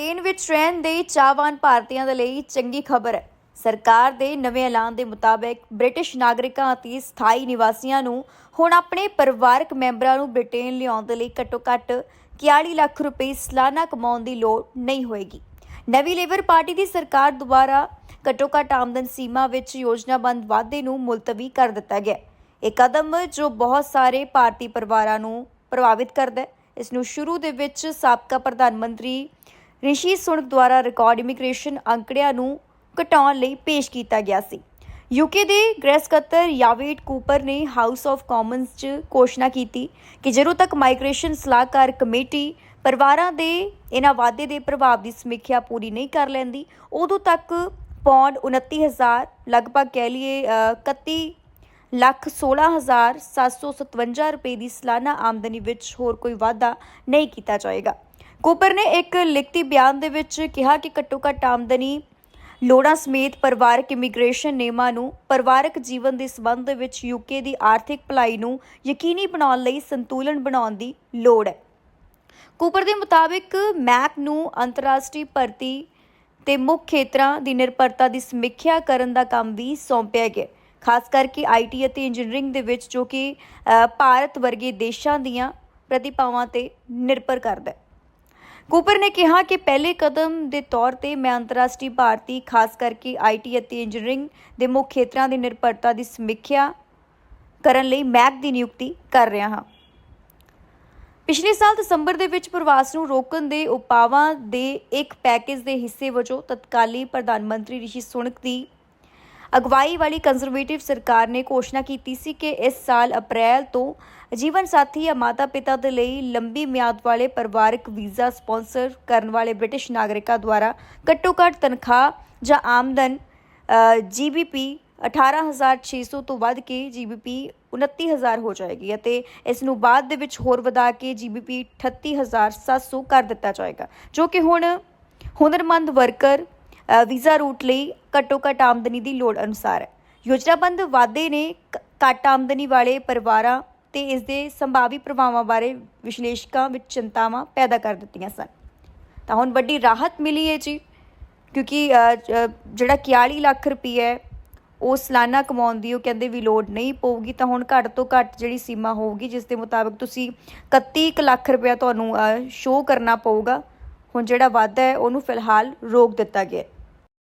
Britain ਵਿੱਚ ਰਹਿਣ ਦੇ ਚਾਹਵਾਨ ਭਾਰਤੀਆਂ ਦੇ ਲਈ ਚੰਗੀ ਖਬਰ ਹੈ। ਸਰਕਾਰ ਦੇ ਨਵੇਂ ਐਲਾਨ ਦੇ ਮੁਤਾਬਕ ਬ੍ਰਿਟਿਸ਼ ਨਾਗਰਿਕਾਂ ਅਤੇ ਸਥਾਈ ਨਿਵਾਸੀਆਂ ਨੂੰ ਹੁਣ ਆਪਣੇ ਪਰਿਵਾਰਕ ਮੈਂਬਰਾਂ ਨੂੰ ਬ੍ਰਿਟੇਨ ਲਿਆਉਣ ਦੇ ਲਈ ਘੱਟੋ-ਘੱਟ 41 ਲੱਖ ਰੁਪਏ ਸਾਲਾਨਾ ਕਮਾਉਣ ਦੀ ਲੋੜ ਨਹੀਂ ਹੋਏਗੀ। ਨਵੀਂ ਲੇਬਰ ਪਾਰਟੀ ਦੀ ਸਰਕਾਰ ਦੁਆਰਾ ਘੱਟੋ-ਘੱਟ ਆਮਦਨ ਸੀਮਾ ਵਿੱਚ ਯੋਜਨਾਬੰਦ ਵਾਧੇ ਨੂੰ ਮੁਲਤਵੀ ਕਰ ਦਿੱਤਾ ਗਿਆ ਇਹ ਕਦਮ ਜੋ ਬਹੁਤ ਸਾਰੇ ਭਾਰਤੀ ਪਰਿਵਾਰਾਂ ਨੂੰ ਪ੍ਰਭਾਵਿਤ ਕਰਦਾ ਹੈ। ਇਸ ਨੂੰ ਸ਼ੁਰੂ ਦੇ ਵਿੱਚ ਸਾਬਕਾ ਪ੍ਰਧਾਨ ਮੰਤਰੀ ਰਿਸ਼ੀ ਸੁਣਕ ਦੁਆਰਾ ਰਿਕਾਰਡ ਇਮੀਗ੍ਰੇਸ਼ਨ ਅੰਕੜਿਆਂ ਨੂੰ ਘਟਾਉਣ ਲਈ ਪੇਸ਼ ਕੀਤਾ ਗਿਆ ਸੀ। ਯੂਕੇ ਦੇ ਗ੍ਰਹਿ ਸਕੱਤਰ ਯਾਵੇਟ ਕੂਪਰ ਨੇ ਹਾਊਸ ਆਫ ਕਾਮਨਸ 'ਚ ਘੋਸ਼ਣਾ ਕੀਤੀ ਕਿ ਜਦੋਂ ਤੱਕ ਮਾਈਗ੍ਰੇਸ਼ਨ ਸਲਾਹਕਾਰ ਕਮੇਟੀ ਪਰਿਵਾਰਾਂ ਦੇ ਇਹਨਾਂ ਵਾਅਦੇ ਦੇ ਪ੍ਰਭਾਵ ਦੀ ਸਮੀਖਿਆ ਪੂਰੀ ਨਹੀਂ ਕਰ ਲੈਂਦੀ ਉਦੋਂ ਤੱਕ ਪੌਂਡ 29000 ਲਗਭਗ ਕਹਿ ਲਈਏ ਅ, 31 ਲੱਖ 16757 ਰੁਪਏ ਦੀ ਸਾਲਾਨਾ ਆਮਦਨੀ ਵਿੱਚ ਹੋਰ ਕੋਈ ਵਾਧਾ ਨਹੀਂ ਕੀਤਾ ਜਾਏਗਾ। ਕੂਪਰ ਨੇ ਇੱਕ ਲਿਖਤੀ ਬਿਆਨ ਦੇ ਵਿੱਚ ਕਿਹਾ ਕਿ ਘੱਟੋ-ਘੱਟ ਆਮਦਨੀ ਲੋੜਾਂ ਸਮੇਤ ਪਰਿਵਾਰਕ ਇਮੀਗ੍ਰੇਸ਼ਨ ਨਿਯਮਾਂ ਨੂੰ ਪਰਿਵਾਰਕ ਜੀਵਨ ਦੇ ਸੰਬੰਧ ਦੇ ਵਿੱਚ ਯੂਕੇ ਦੀ ਆਰਥਿਕ ਭਲਾਈ ਨੂੰ ਯਕੀਨੀ ਬਣਾਉਣ ਲਈ ਸੰਤੁਲਨ ਬਣਾਉਣ ਦੀ ਲੋੜ ਹੈ। ਕੂਪਰ ਦੇ ਮੁਤਾਬਿਕ ਮੈਕ ਨੂੰ ਅੰਤਰਰਾਸ਼ਟਰੀ ਭਰਤੀ ਤੇ ਮੁੱਖ ਖੇਤਰਾਂ ਦੀ ਨਿਰਭਰਤਾ ਦੀ ਸਮੀਖਿਆ ਕਰਨ ਦਾ ਕੰਮ ਵੀ ਸੌਂਪਿਆ ਗਿਆ ਖਾਸ ਕਰਕੇ ਆਈਟੀ ਅਤੇ ਇੰਜੀਨੀਅਰਿੰਗ ਦੇ ਵਿੱਚ ਜੋ ਕਿ ਭਾਰਤ ਵਰਗੇ ਦੇਸ਼ਾਂ ਦੀਆਂ ਪ੍ਰਤਿਭਾਵਾਂ ਤੇ ਨਿਰਭਰ ਕਰਦਾ ਹੈ। ਕੂਪਰ ਨੇ ਕਿਹਾ ਕਿ ਪਹਿਲੇ ਕਦਮ ਦੇ ਤੌਰ ਤੇ ਮੈਂ ਅੰਤਰਰਾਸ਼ਟਰੀ ਭਾਰਤੀ, ਖਾਸ ਕਰਕੇ ਆਈਟੀ ਅਤੇ ਇੰਜੀਨੀਅਰਿੰਗ ਦੇ ਮੁੱਖ ਖੇਤਰਾਂ ਦੀ ਨਿਰਭਰਤਾ ਦੀ ਸਮੀਖਿਆ ਕਰਨ ਲਈ ਮੈਕ ਦੀ ਨਿਯੁਕਤੀ ਕਰ ਰਿਹਾ ਹਾਂ। ਪਿਛਲੇ ਸਾਲ ਦਸੰਬਰ ਦੇ ਵਿੱਚ ਪ੍ਰਵਾਸ ਨੂੰ ਰੋਕਣ ਦੇ ਉਪਾਵਾਂ ਦੇ ਇੱਕ ਪੈਕੇਜ ਦੇ ਹਿੱਸੇ ਵਜੋਂ ਤਤਕਾਲੀ ਪ੍ਰਧਾਨ ਮੰਤਰੀ ਰਿਸ਼ੀ ਸੁਣਕ ਦੀ ਅਗਵਾਈ ਵਾਲੀ ਕੰਜ਼ਰਵੇਟਿਵ ਸਰਕਾਰ ਨੇ ਘੋਸ਼ਣਾ ਕੀਤੀ ਸੀ ਕਿ ਇਸ ਸਾਲ ਅਪ੍ਰੈਲ ਤੋਂ ਜੀਵਨ ਸਾਥੀ ਜਾਂ ਮਾਤਾ-ਪਿਤਾ ਦੇ ਲਈ ਲੰਬੀ ਮਿਆਦ ਵਾਲੇ ਪਰਿਵਾਰਕ ਵੀਜ਼ਾ ਸਪਾਂਸਰ ਕਰਨ ਵਾਲੇ ਬ੍ਰਿਟਿਸ਼ ਨਾਗਰਿਕਾਂ ਦੁਆਰਾ ਘੱਟੋ-ਘੱਟ ਤਨਖਾਹ ਜਾਂ ਆਮਦਨ ਜੀਬੀਪੀ 18600 ਤੋਂ ਵੱਧ ਕੇ ਜੀਬੀਪੀ 29000 ਹੋ ਜਾਏਗੀ ਅਤੇ ਇਸ ਨੂੰ ਬਾਅਦ ਦੇ ਵਿੱਚ ਹੋਰ ਵਧਾ ਕੇ ਜੀਬੀਪੀ 38700 ਕਰ ਦਿੱਤਾ ਜਾਏਗਾ, ਜੋ ਕਿ ਹੁਣ ਹੁਨਰਮੰਦ ਵਰਕਰ ਵੀਜ਼ਾ ਰੂਟ ਲਈ ਘੱਟੋ ਘੱਟ ਆਮਦਨੀ ਦੀ ਲੋੜ ਅਨੁਸਾਰ ਹੈ। ਯੋਜਨਾਬੰਦ ਵਾਅਦੇ ਨੇ ਘ- ਘੱਟ ਆਮਦਨੀ ਵਾਲੇ ਪਰਿਵਾਰਾਂ ਤੇ ਇਸ ਦੇ ਸੰਭਾਵੀ ਪ੍ਰਭਾਵਾਂ ਬਾਰੇ ਵਿਸ਼ਲੇਸ਼ਕਾਂ ਵਿੱਚ ਚਿੰਤਾਵਾਂ ਪੈਦਾ ਕਰ ਦਿੱਤੀਆਂ ਸਨ। ਤਾਂ ਹੁਣ ਵੱਡੀ ਰਾਹਤ ਮਿਲੀ ਹੈ ਜੀ, ਕਿਉਂਕਿ ਜਿਹੜਾ 41 ਲੱਖ ਰੁਪਏ ਹੈ, ਉਹ ਸਾਲਾਨਾ ਕਮਾਉਣ ਦੀ ਉਹ ਕਹਿੰਦੇ ਵੀ ਲੋੜ ਨਹੀਂ ਪਊਗੀ, ਤਾਂ ਹੁਣ ਘੱਟ ਤੋਂ ਘੱਟ ਜਿਹੜੀ ਸੀਮਾ ਹੋਊਗੀ, ਜਿਸ ਦੇ ਮੁਤਾਬਕ ਤੁਸੀਂ 31 ਕੁ ਲੱਖ ਰੁਪਏ ਤੁਹਾਨੂੰ ਸ਼ੋਅ ਕਰਨਾ ਪਊਗਾ। ਹੁਣ ਜਿਹੜਾ ਵਾਧਾ ਹੈ, ਉਹਨੂੰ ਫਿਲਹਾਲ ਰੋਕ ਦਿੱਤਾ ਗਿਆ ਹੈ।